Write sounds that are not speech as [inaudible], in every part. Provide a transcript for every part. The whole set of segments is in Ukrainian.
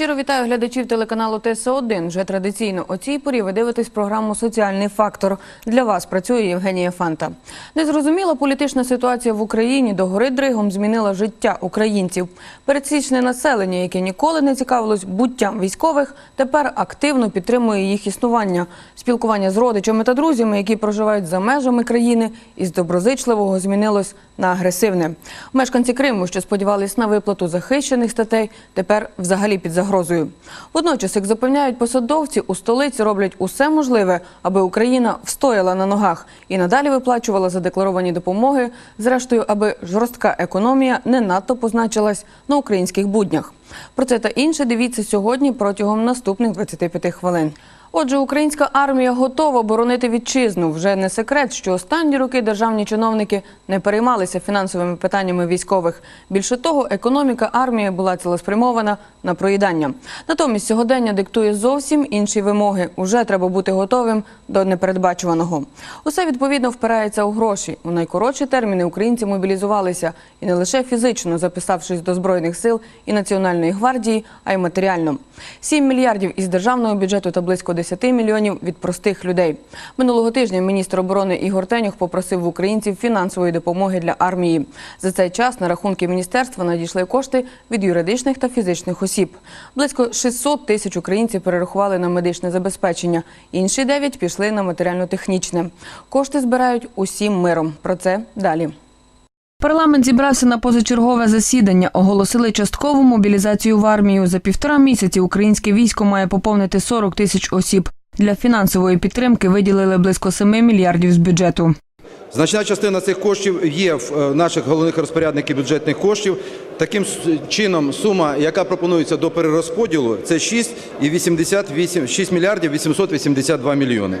Щиро вітаю глядачів телеканалу ТС1. Вже традиційно о цій порі ви дивитесь програму Соціальний фактор. Для вас працює Євгенія Фанта. Незрозуміла політична ситуація в Україні до гори дригом змінила життя українців. Пересічне населення, яке ніколи не цікавилось буттям військових, тепер активно підтримує їх існування. Спілкування з родичами та друзями, які проживають за межами країни, із доброзичливого змінилось на агресивне. Мешканці Криму, що сподівались на виплату захищених статей, тепер взагалі під загрозою. Водночас, як запевняють посадовці, у столиці роблять усе можливе, аби Україна встояла на ногах і надалі виплачувала задекларовані допомоги. Зрештою, аби жорстка економія не надто позначилась на українських буднях. Про це та інше дивіться сьогодні протягом наступних 25 хвилин. Отже, українська армія готова боронити вітчизну. Вже не секрет, що останні роки державні чиновники не переймалися фінансовими питаннями військових. Більше того, економіка армії була цілеспрямована на проїдання. Натомість сьогодення диктує зовсім інші вимоги. Уже треба бути готовим до непередбачуваного. Усе відповідно впирається у гроші. У найкоротші терміни українці мобілізувалися і не лише фізично записавшись до збройних сил і національної гвардії, а й матеріально. 7 мільярдів із державного бюджету та близько 10 мільйонів від простих людей. Минулого тижня міністр оборони Ігор Тенюх попросив в українців фінансової допомоги для армії. За цей час на рахунки міністерства надійшли кошти від юридичних та фізичних осіб. Близько 600 тисяч українців перерахували на медичне забезпечення. Інші 9 пішли на матеріально-технічне. Кошти збирають усім миром. Про це далі. Парламент зібрався на позачергове засідання. Оголосили часткову мобілізацію в армію. За півтора місяці українське військо має поповнити 40 тисяч осіб. Для фінансової підтримки виділили близько 7 мільярдів з бюджету. Значна частина цих коштів є в е, наших головних розпорядників бюджетних коштів. Таким чином, сума, яка пропонується до перерозподілу, це 6,88 6 мільярдів 882 мільйони.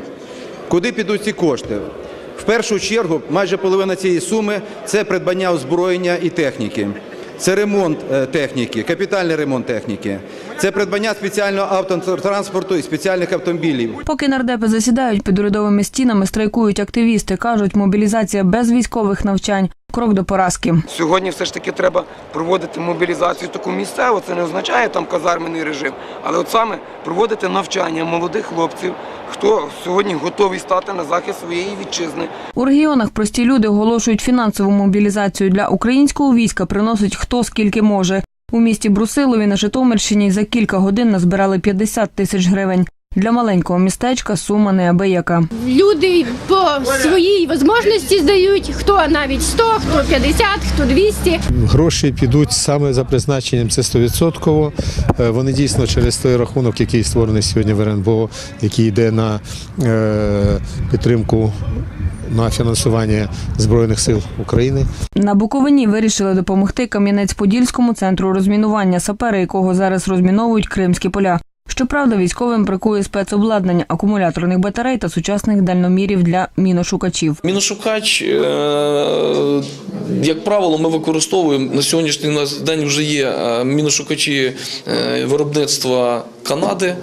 Куди підуть ці кошти? В першу чергу, майже половина цієї суми це придбання озброєння і техніки. Це ремонт е, техніки, капітальний ремонт техніки. Це придбання спеціального автотранспорту і спеціальних автомобілів. Поки нардепи засідають під урядовими стінами, страйкують активісти. кажуть, мобілізація без військових навчань крок до поразки. Сьогодні все ж таки треба проводити мобілізацію таку місцеву. Це не означає там казарменний режим, але от саме проводити навчання молодих хлопців, хто сьогодні готовий стати на захист своєї вітчизни. У регіонах прості люди оголошують фінансову мобілізацію для українського війська. Приносить хто скільки може. У місті Брусилові на Житомирщині за кілька годин назбирали 50 тисяч гривень. Для маленького містечка сума неабияка. Люди по своїй можливості здають, хто навіть 100, хто 50, хто 200. Гроші підуть саме за призначенням, це 100%. Е, Вони дійсно через той рахунок, який створений сьогодні в РНБО, який йде на е, підтримку на фінансування Збройних сил України. На Буковині вирішили допомогти Кам'янець-Подільському центру розмінування, сапери якого зараз розміновують кримські поля. Щоправда, військовим бракує спецобладнання, акумуляторних батарей та сучасних дальномірів для міношукачів. Міношукач, е, як правило, ми використовуємо на сьогоднішній день вже є е, міношукачі е, виробництва Канади,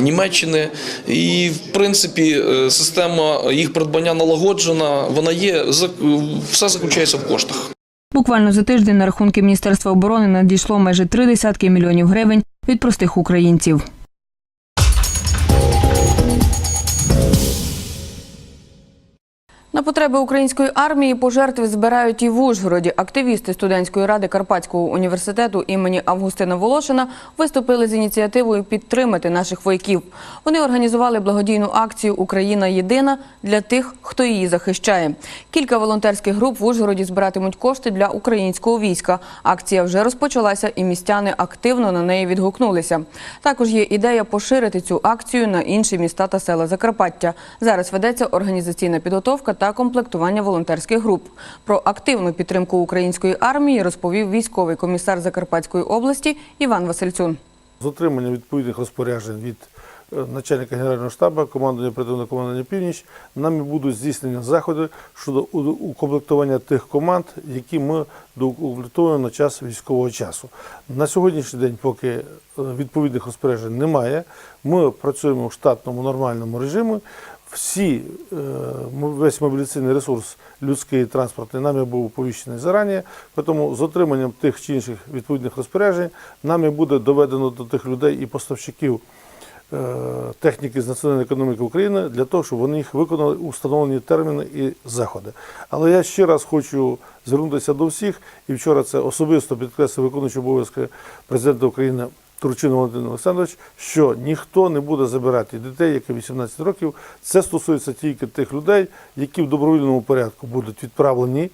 Німеччини. І, в принципі, система їх придбання налагоджена, вона є, все заключається в коштах. Буквально за тиждень на рахунки Міністерства оборони надійшло майже три десятки мільйонів гривень від простих українців. На потреби української армії пожертви збирають і в Ужгороді. Активісти студентської ради Карпатського університету імені Августина Волошина виступили з ініціативою підтримати наших вояків. Вони організували благодійну акцію Україна єдина для тих, хто її захищає. Кілька волонтерських груп в Ужгороді збиратимуть кошти для українського війська. Акція вже розпочалася, і містяни активно на неї відгукнулися. Також є ідея поширити цю акцію на інші міста та села Закарпаття. Зараз ведеться організаційна підготовка та комплектування волонтерських груп. Про активну підтримку української армії розповів військовий комісар Закарпатської області Іван Васильцун. з отримання відповідних розпоряджень від е, начальника Генерального штабу, командування оперативного командування Північ, нами будуть здійснені заходи щодо укомплектування тих команд, які ми доукомплектуємо на час військового часу. На сьогоднішній день, поки е, відповідних розпоряджень немає, ми працюємо в штатному нормальному режимі. Всі, е, весь мобілізаційний ресурс людський і транспортний нами був оповіщений зарані, тому з отриманням тих чи інших відповідних розпоряджень нами буде доведено до тих людей і поставщиків е, техніки з національної економіки України для того, щоб вони їх виконали у встановлені терміни і заходи. Але я ще раз хочу звернутися до всіх, і вчора це особисто підкреслив виконуючий обов'язки президента України Турчинов Валентин Олександрович, що ніхто не буде забирати дітей, які 18 років. Це стосується тільки тих людей, які в добровільному порядку будуть відправлені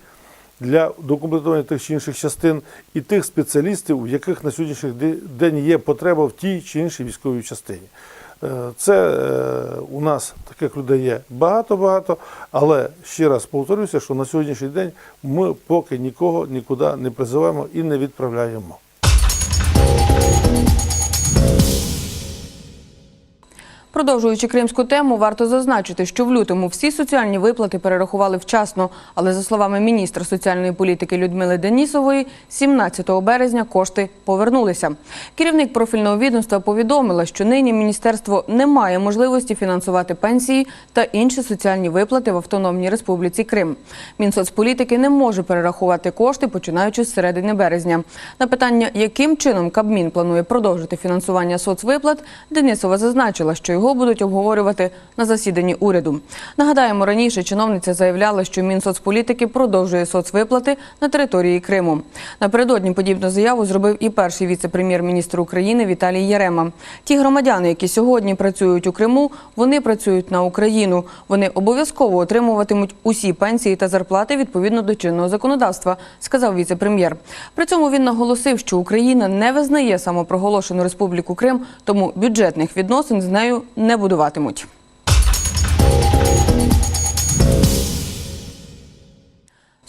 для докомплектування тих чи інших частин і тих спеціалістів, у яких на сьогоднішній день є потреба в тій чи іншій військовій частині. Е, Це е, у нас таких людей є багато-багато, але ще раз повторюся, що на сьогоднішній день ми поки нікого нікуди не призиваємо і не відправляємо. Продовжуючи кримську тему, варто зазначити, що в лютому всі соціальні виплати перерахували вчасно. Але за словами міністра соціальної політики Людмили Денісової, 17 березня кошти повернулися. Керівник профільного відомства повідомила, що нині міністерство не має можливості фінансувати пенсії та інші соціальні виплати в Автономній Республіці Крим. Мінсоцполітики не може перерахувати кошти, починаючи з середини березня. На питання, яким чином Кабмін планує продовжити фінансування соцвиплат, Денисова зазначила, що його будуть обговорювати на засіданні уряду. Нагадаємо, раніше чиновниця заявляла, що Мінсоцполітики продовжує соцвиплати на території Криму. Напередодні подібну заяву зробив і перший віце-прем'єр-міністр України Віталій Єрема. Ті громадяни, які сьогодні працюють у Криму, вони працюють на Україну. Вони обов'язково отримуватимуть усі пенсії та зарплати відповідно до чинного законодавства, сказав віце-прем'єр. При цьому він наголосив, що Україна не визнає самопроголошену республіку Крим, тому бюджетних відносин з нею не будуватимуть.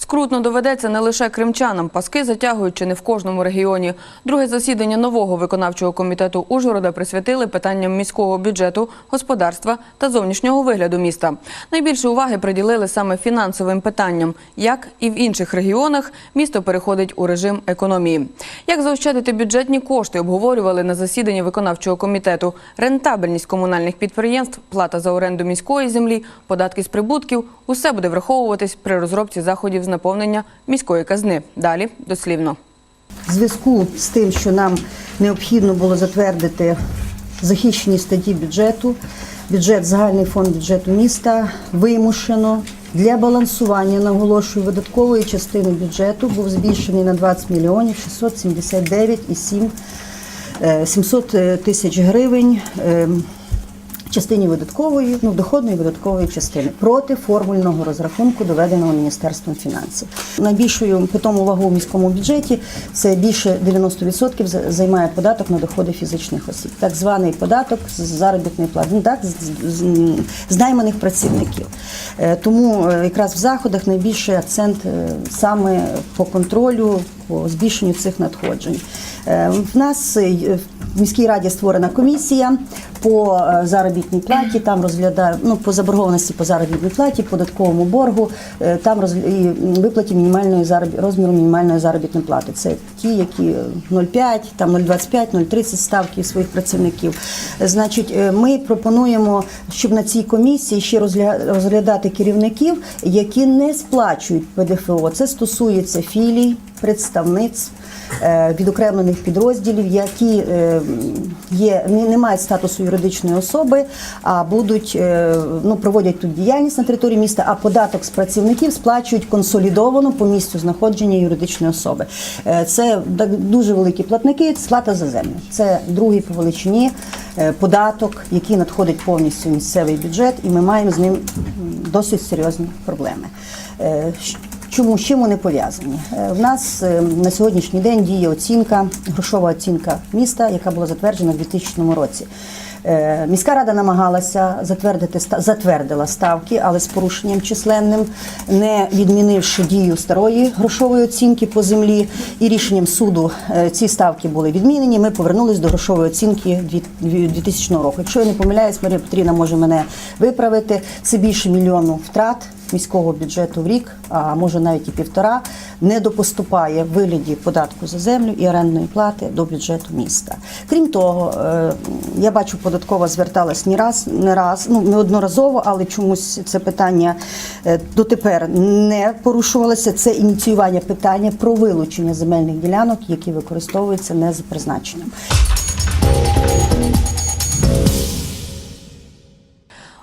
Скрутно доведеться не лише кримчанам. Паски затягують чи не в кожному регіоні. Друге засідання нового виконавчого комітету Ужгорода присвятили питанням міського бюджету, господарства та зовнішнього вигляду міста. Найбільше уваги приділили саме фінансовим питанням. Як і в інших регіонах, місто переходить у режим економії. Як заощадити бюджетні кошти, обговорювали на засіданні виконавчого комітету. Рентабельність комунальних підприємств, плата за оренду міської землі, податки з прибутків – усе буде враховуватись при розробці заходів з наповнення міської казни. Далі дослівно. В зв'язку з тим, що нам необхідно було затвердити захищені статті бюджету, бюджет, загальний фонд бюджету міста вимушено для балансування, наголошую, видаткової частини бюджету був збільшений на 20 мільйонів 679,7 е, 700 тисяч гривень. Частині видаткової, ну доходної видаткової частини проти формульного розрахунку, доведеного Міністерством фінансів. Найбільшою питому вагу в міському бюджеті це більше 90% займає податок на доходи фізичних осіб, так званий податок з заробітної плати, ну, так, з, найманих працівників. Е, Тому е, якраз в заходах найбільший акцент е, саме по контролю, по збільшенню цих надходжень. В нас в міській раді створена комісія по е, заробітній платі, там розглядає ну, по заборгованості по заробітній платі, податковому боргу, е, там роз, і виплаті мінімальної зароб... розміру мінімальної заробітної плати. Це ті, які 0,5, там 0,25, 0,30 ставки своїх працівників. Е, Значить, е, ми пропонуємо, щоб на цій комісії ще розглядати керівників, які не сплачують ПДФО. Це стосується філій, представництв е, відокремлених підрозділів, які е, є, не, не мають статусу юридичної особи, а будуть е, ну, проводять тут діяльність на території міста, а податок з працівників сплачують консолідовано по місцю знаходження юридичної особи. Е, Це дуже великі платники, це плата за землю. Це другий по величині е, податок, який надходить повністю місцевий бюджет, і ми маємо з ним досить серйозні проблеми. Чому з чим вони пов'язані? Е, В нас е, на сьогоднішній день діє оцінка, грошова оцінка міста, яка була затверджена в 2000 році. Е, Міська рада намагалася затвердити затвердила ставки, але з порушенням численним, не відмінивши дію старої грошової оцінки по землі. І рішенням суду ці ставки були відмінені. Ми повернулись до грошової оцінки дві- дві- 2000 року. Якщо я не помиляюсь, Марія Петрівна може мене виправити. Це більше мільйону втрат міського бюджету в рік, а може навіть і півтора, не допоступає в вигляді податку за землю і орендної плати до бюджету міста. Крім того, е, я бачу, податкова зверталась не раз, не раз, ну неодноразово, але чомусь це питання е, дотепер не порушувалося. Це ініціювання питання про вилучення земельних ділянок, які використовуються не за призначенням.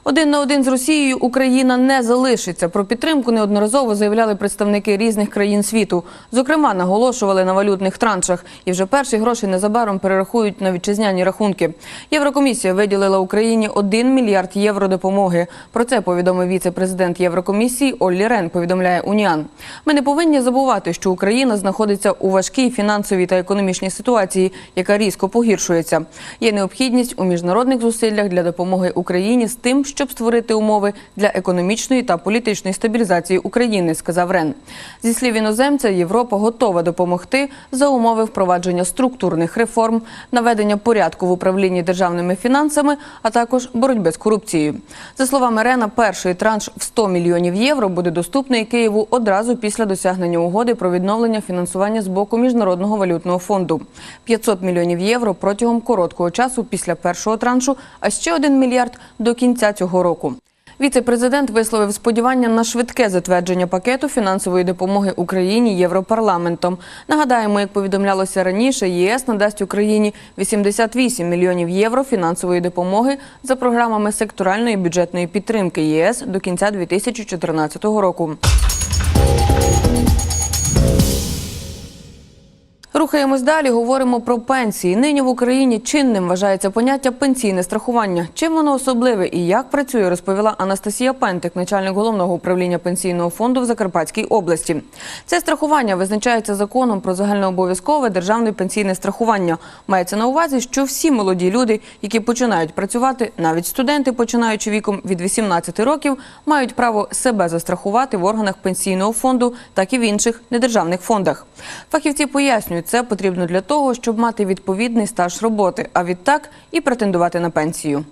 Один на один з Росією Україна не залишиться. Про підтримку неодноразово заявляли представники різних країн світу. Зокрема, наголошували на валютних траншах. І вже перші гроші незабаром перерахують на вітчизняні рахунки. Єврокомісія виділила Україні 1 мільярд євро допомоги. Про це повідомив віце-президент Єврокомісії Оллі Рен. Повідомляє Уніан. Ми не повинні забувати, що Україна знаходиться у важкій фінансовій та економічній ситуації, яка різко погіршується. Є необхідність у міжнародних зусиллях для допомоги Україні з тим, щоб створити умови для економічної та політичної стабілізації України, сказав Рен. Зі слів іноземця, Європа готова допомогти за умови впровадження структурних реформ, наведення порядку в управлінні державними фінансами, а також боротьби з корупцією. За словами Рена, перший транш в 100 мільйонів євро буде доступний Києву одразу після досягнення угоди про відновлення фінансування з боку міжнародного валютного фонду. 500 мільйонів євро протягом короткого часу після першого траншу, а ще один мільярд до кінця цього року. Віце-президент висловив сподівання на швидке затвердження пакету фінансової допомоги Україні Європарламентом. Нагадаємо, як повідомлялося раніше, єС надасть Україні 88 мільйонів євро фінансової допомоги за програмами секторальної бюджетної підтримки ЄС до кінця 2014 року. Рухаємось далі. Говоримо про пенсії. Нині в Україні чинним вважається поняття пенсійне страхування. Чим воно особливе і як працює, розповіла Анастасія Пентик, начальник головного управління пенсійного фонду в Закарпатській області. Це страхування визначається законом про загальнообов'язкове державне пенсійне страхування. Мається на увазі, що всі молоді люди, які починають працювати, навіть студенти, починаючи віком від 18 років, мають право себе застрахувати в органах пенсійного фонду, так і в інших недержавних фондах. Фахівці пояснюють, це потрібно для того, щоб мати відповідний стаж роботи, а відтак і претендувати на пенсію.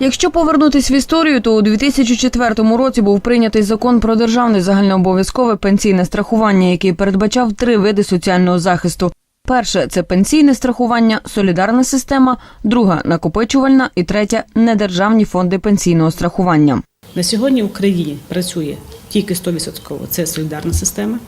Якщо повернутись в історію, то у 2004 році був прийнятий закон про державне загальнообов'язкове пенсійне страхування, який передбачав три види соціального захисту. Перше це пенсійне страхування, солідарна система, друга накопичувальна і третя недержавні фонди пенсійного страхування. На сьогодні в Україні працює тільки 100%. Це солідарна система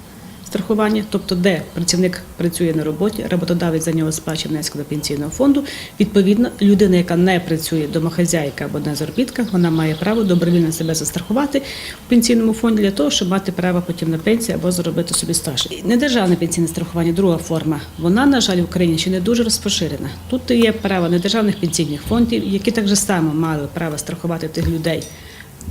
страхування, тобто де працівник працює на роботі, роботодавець за нього сплачує внесок до пенсійного фонду. Відповідно, людина, яка не працює домохазяйка або на заробітках, вона має право добровільно себе застрахувати в пенсійному фонді для того, щоб мати право потім на пенсію або заробити собі стаж. Недержавне пенсійне страхування, друга форма, вона, на жаль, в Україні ще не дуже розпоширена. Тут є право недержавних пенсійних фондів, які так же само мали право страхувати тих людей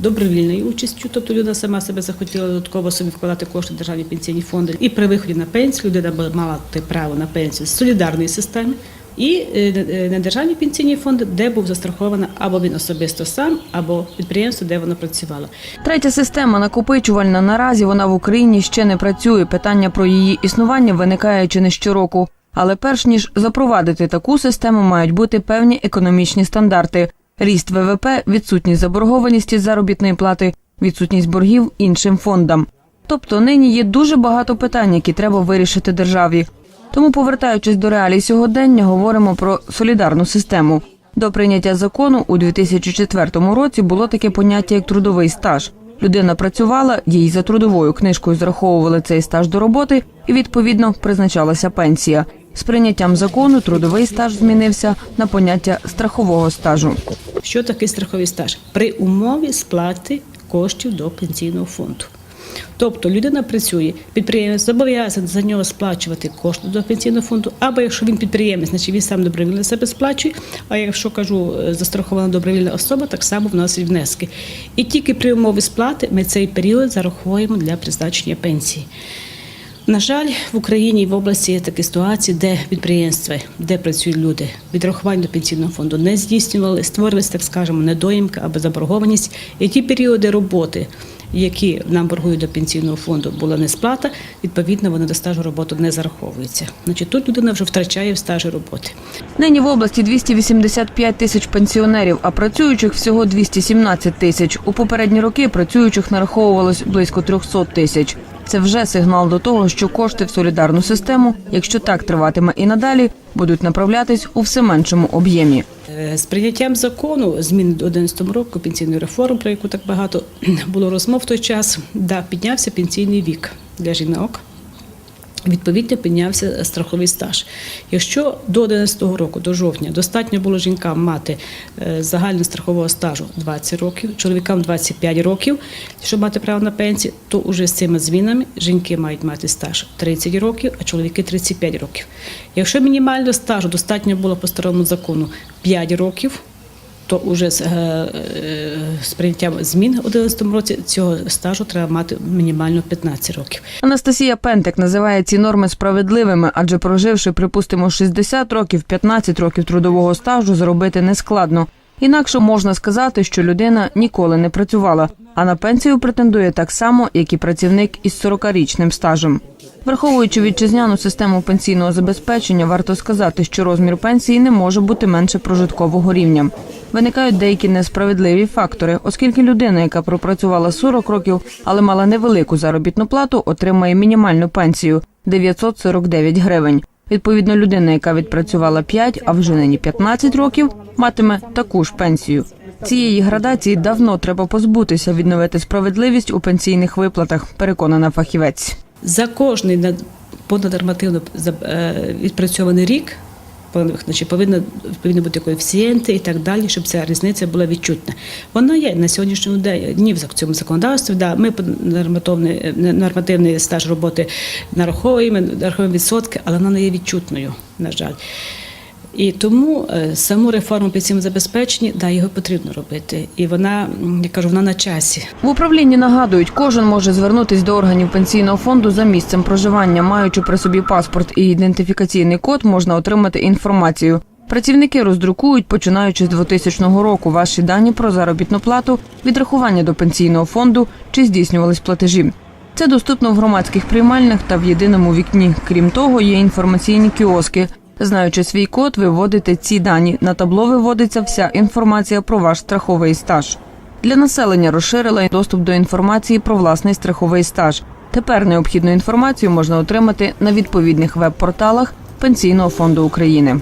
добровільною участю, тобто людина сама себе захотіла додатково собі вкладати кошти в державні пенсійні фонди. І при виході на пенсію людина мала право на пенсію з солідарної системи. І е, е, недержавні пенсійні фонди, де був застрахований або він особисто сам, або підприємство, де воно працювало. Третя система накопичувальна. Наразі вона в Україні ще не працює. Питання про її існування виникає чи не щороку. Але перш ніж запровадити таку систему, мають бути певні економічні стандарти: ріст ВВП, відсутність заборгованості заробітної плати, відсутність боргів іншим фондам. Тобто нині є дуже багато питань, які треба вирішити державі. Тому, повертаючись до реалій сьогодення, говоримо про солідарну систему. До прийняття закону у 2004 році було таке поняття як трудовий стаж. Людина працювала, їй за трудовою книжкою зараховували цей стаж до роботи, і відповідно призначалася пенсія. З прийняттям закону трудовий стаж змінився на поняття страхового стажу. Що таке страховий стаж? При умові сплати коштів до пенсійного фонду. Тобто людина працює, підприємець зобов'язаний за нього сплачувати кошти до пенсійного фонду, або якщо він підприємець, значить він сам добровільно себе сплачує. А якщо кажу е, застрахована добровільна особа, так само вносить внески. І тільки при умові сплати ми цей період зараховуємо для призначення пенсії. На жаль, в Україні і в області є такі ситуації, де підприємства, де працюють люди, відрахування до пенсійного фонду не здійснювали, створилися, так скажемо, недоїмка або заборгованість. І ті періоди роботи, які нам боргують до пенсійного фонду, була несплата, відповідно, вони до стажу роботи не зараховуються. Значить, тут людина вже втрачає в стажі роботи. Нині в області 285 тисяч пенсіонерів, а працюючих всього 217 тисяч. У попередні роки працюючих нараховувалось близько 300 тисяч. Це вже сигнал до того, що кошти в солідарну систему, якщо так триватиме і надалі, будуть направлятись у все меншому об'ємі. Е, З прийняттям закону змін до 11 року пенсійної реформи, про яку так багато [clears throat] було розмов в той час, да, піднявся пенсійний вік для жінок. Відповідно, піднявся страховий стаж. Якщо до 11 року, до жовтня, достатньо було жінкам мати е, загального страхового стажу 20 років, чоловікам 25 років, щоб мати право на пенсію, то вже з цими змінами жінки мають мати стаж 30 років, а чоловіки 35 років. Якщо мінімального стажу достатньо було по старому закону 5 років, то уже з, е, е, з прийняттям змін у 11 році цього стажу треба мати мінімально 15 років. Анастасія Пентик називає ці норми справедливими, адже проживши, припустимо, 60 років, 15 років трудового стажу, зробити нескладно. Інакше можна сказати, що людина ніколи не працювала, а на пенсію претендує так само, як і працівник із 40-річним стажем. Враховуючи вітчизняну систему пенсійного забезпечення, варто сказати, що розмір пенсії не може бути менше прожиткового рівня. Виникають деякі несправедливі фактори, оскільки людина, яка пропрацювала 40 років, але мала невелику заробітну плату, отримає мінімальну пенсію 949 гривень. Відповідно, людина, яка відпрацювала 5, а вже нині 15 років, матиме таку ж пенсію. Цієї градації давно треба позбутися, відновити справедливість у пенсійних виплатах, переконана фахівець. За кожний над- понаднормативно е, відпрацьований рік значить, повинно, повинні бути коефіцієнти і так далі, щоб ця різниця була відчутна. Вона є на сьогоднішньому дні в цьому законодавстві. Да, ми нормативний, нормативний стаж роботи нараховуємо, нараховуємо відсотки, але вона не є відчутною, на жаль. І тому е, саму реформу пенсійного забезпечення, да, його потрібно робити. І вона, я кажу, вона на часі. В управлінні нагадують, кожен може звернутись до органів пенсійного фонду за місцем проживання, маючи при собі паспорт і ідентифікаційний код, можна отримати інформацію. Працівники роздрукують, починаючи з 2000 року, ваші дані про заробітну плату, відрахування до пенсійного фонду чи здійснювались платежі. Це доступно в громадських приймальних та в єдиному вікні. Крім того, є інформаційні кіоски. Знаючи свій код, ви вводите ці дані. На табло виводиться вся інформація про ваш страховий стаж. Для населення розширила доступ до інформації про власний страховий стаж. Тепер необхідну інформацію можна отримати на відповідних веб-порталах Пенсійного фонду України.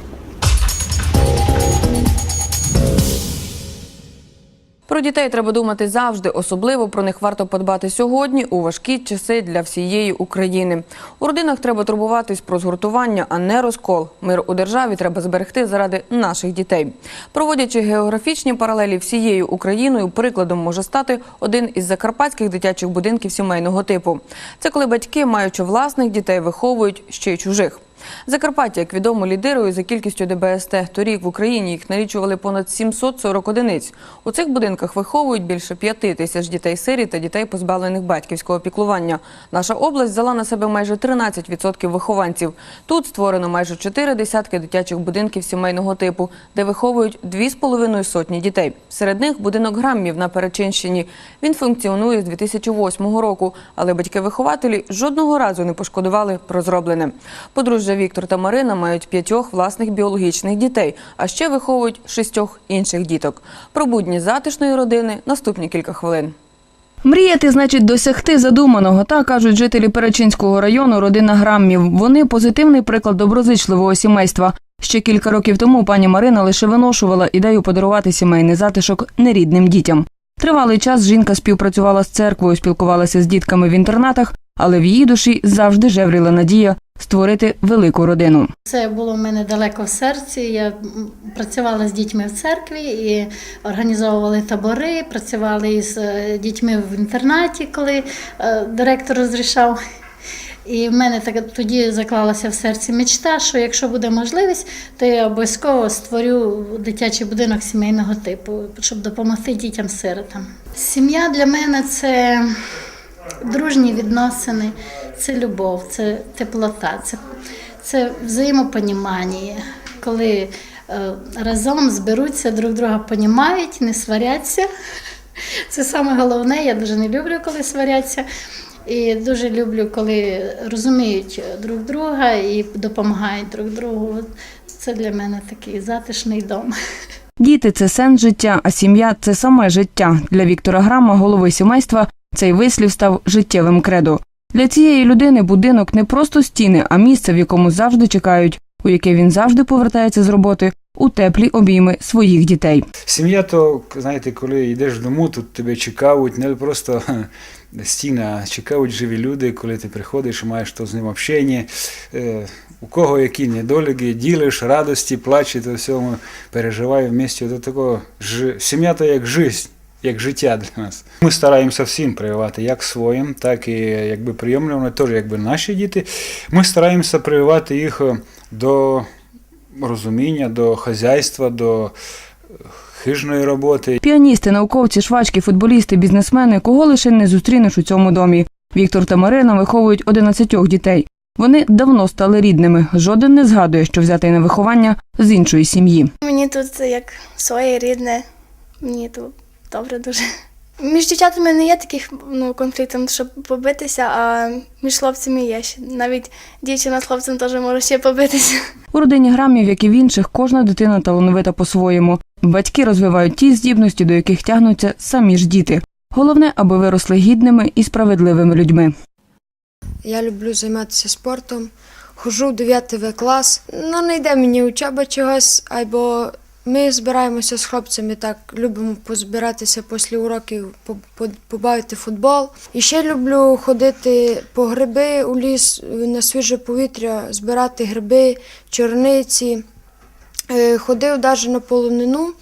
Про дітей треба думати завжди. Особливо про них варто подбати сьогодні у важкі часи для всієї України. У родинах треба турбуватись про згуртування, а не розкол. Мир у державі треба зберегти заради наших дітей. Проводячи географічні паралелі всією Україною, прикладом може стати один із закарпатських дитячих будинків сімейного типу. Це коли батьки, маючи власних дітей, виховують ще й чужих. Закарпаття, як відомо, лідирує за кількістю ДБСТ. Торік в Україні їх налічували понад 740 одиниць. У цих будинках виховують більше п'яти тисяч дітей-сиріт та дітей, позбавлених батьківського піклування. Наша область взяла на себе майже 13% вихованців. Тут створено майже чотири десятки дитячих будинків сімейного типу, де виховують дві з половиною сотні дітей. Серед них будинок Граммів на Перечинщині. Він функціонує з 2008 року, але батьки-вихователі жодного разу не пошкодували про зроблене. Подружжя Віктор та Марина мають п'ятьох власних біологічних дітей, а ще виховують шістьох інших діток. Про будні затишної родини наступні кілька хвилин. Мріяти значить досягти задуманого, так кажуть жителі Перечинського району, родина Граммів. Вони позитивний приклад доброзичливого сімейства. Ще кілька років тому пані Марина лише виношувала ідею подарувати сімейний затишок нерідним дітям. Тривалий час жінка співпрацювала з церквою, спілкувалася з дітками в інтернатах, але в її душі завжди жевріла надія створити велику родину. Це було в мене далеко в серці. Я працювала з дітьми в церкві і організовували табори, працювали із е, дітьми в інтернаті, коли е, директор розрішав. І в мене так тоді заклалася в серці мечта, що якщо буде можливість, то я обов'язково створю дитячий будинок сімейного типу, щоб допомогти дітям-сиротам. Сім'я для мене це дружні відносини, це любов, це теплота, це, це взаємопонімання, коли е, разом зберуться, друг друга понімають, не сваряться. [laughs] Це саме головне. Я дуже не люблю, коли сваряться. І дуже люблю, коли розуміють друг друга і допомагають друг другу. Це для мене такий затишний дом. [laughs] Діти це сенс життя, а сім'я це саме життя. Для Віктора Грама, голови сімейства, цей вислів став життєвим кредо. Для цієї людини будинок не просто стіни, а місце, в якому завжди чекають, у яке він завжди повертається з роботи у теплі обійми своїх дітей. Сім'я то, знаєте, коли йдеш дому, тут тебе чекають, не просто стіна, а чекають живі люди, коли ти приходиш маєш то з ним общення. Е, у кого які недоліки, ділиш, радості, плачі, то всьому переживаю в місті. До такого ж сім'я то як життя. Як життя для нас. Ми стараємося всім прививати, як своїм, так і якби прийомлювати, теж якби наші діти. Ми стараємося прививати їх е, до розуміння, до хазяйства, до е, хижної роботи. Піаністи, науковці, швачки, футболісти, бізнесмени, кого лише не зустрінеш у цьому домі. Віктор та Марина виховують 11 дітей. Вони давно стали рідними. Жоден не згадує, що взятий на виховання з іншої сім'ї. Мені тут як своє рідне, мені тут добре дуже. Між дівчатами не є таких ну, конфліктів, щоб побитися, а між хлопцями є ще. Навіть дівчина з хлопцем теж може ще побитися. У родині грамів, як і в інших, кожна дитина талановита по-своєму. Батьки розвивають ті здібності, до яких тягнуться самі ж діти. Головне, аби виросли гідними і справедливими людьми. Я люблю займатися спортом, ходжу в 9 клас. Ну, не йде мені учоба чогось, або ми збираємося з хлопцями так, любимо позбиратися після уроків, по- по- побавити футбол. І ще люблю ходити по гриби у ліс на свіже повітря, збирати гриби, чорниці. Е, Ходив навіть на полонину.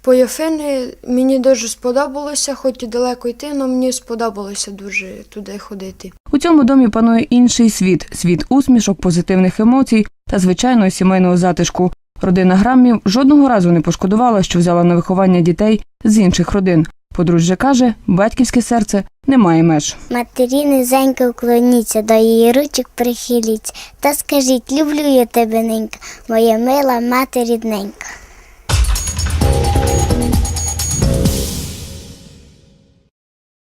По Яфини мені дуже сподобалося, хоч і далеко йти, але мені сподобалося дуже туди ходити. У цьому домі панує інший світ світ усмішок, позитивних емоцій та звичайного сімейного затишку. Родина Грамів жодного разу не пошкодувала, що взяла на виховання дітей з інших родин. Подружжя каже, батьківське серце не має меж. Матері низенько вклоніться, до її ручок прихиліться, та скажіть, люблю я тебе, ненька, моя мила мати рідненька.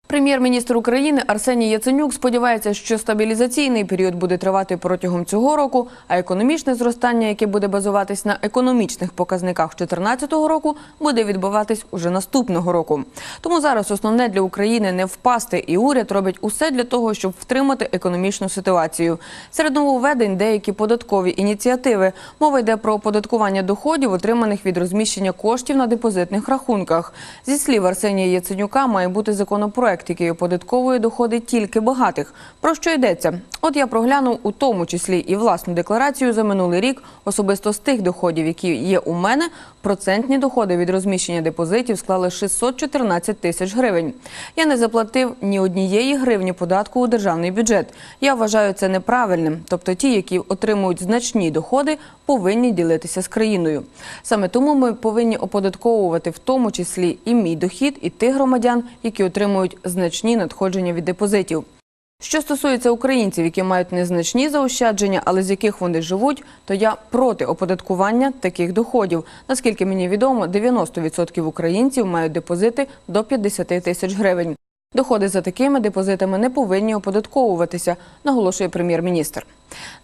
Прем'єр-міністр України Арсеній Яценюк сподівається, що стабілізаційний період буде тривати протягом цього року, а економічне зростання, яке буде базуватись на економічних показниках 2014 року, буде відбуватись уже наступного року. Тому зараз основне для України не впасти, і уряд робить усе для того, щоб втримати економічну ситуацію. Серед нововведень деякі податкові ініціативи. Мова йде про оподаткування доходів, отриманих від розміщення коштів на депозитних рахунках. Зі слів Арсенія Яценюка, має бути законопроект, який оподатковує доходи тільки багатих. Про що йдеться? От я проглянув у тому числі і власну декларацію за минулий рік особисто з тих доходів, які є у мене. Процентні доходи від розміщення депозитів склали 614 тисяч гривень. Я не заплатив ні однієї гривні податку у державний бюджет. Я вважаю це неправильним. Тобто ті, які отримують значні доходи, повинні ділитися з країною. Саме тому ми повинні оподатковувати в тому числі і мій дохід, і тих громадян, які отримують значні надходження від депозитів. Що стосується українців, які мають незначні заощадження, але з яких вони живуть, то я проти оподаткування таких доходів. Наскільки мені відомо, 90% українців мають депозити до 50 тисяч гривень. Доходи за такими депозитами не повинні оподатковуватися, наголошує прем'єр-міністр.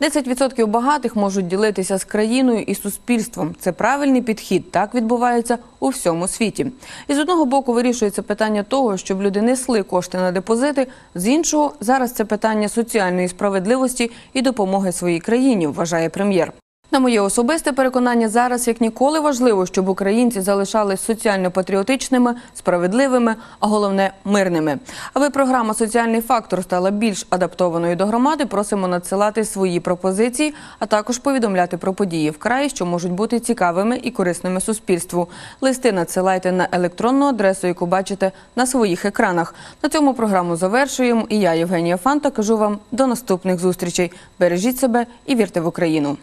10% багатих можуть ділитися з країною і суспільством. Це правильний підхід. Так відбувається у всьому світі. І з одного боку вирішується питання того, щоб люди несли кошти на депозити. З іншого зараз це питання соціальної справедливості і допомоги своїй країні, вважає прем'єр. На моє особисте переконання, зараз як ніколи важливо, щоб українці залишались соціально-патріотичними, справедливими, а головне мирними. Аби програма Соціальний фактор стала більш адаптованою до громади, просимо надсилати свої пропозиції, а також повідомляти про події в краї, що можуть бути цікавими і корисними суспільству. Листи надсилайте на електронну адресу, яку бачите на своїх екранах. На цьому програму завершуємо. І я, Євгенія Фанта, кажу вам до наступних зустрічей. Бережіть себе і вірте в Україну.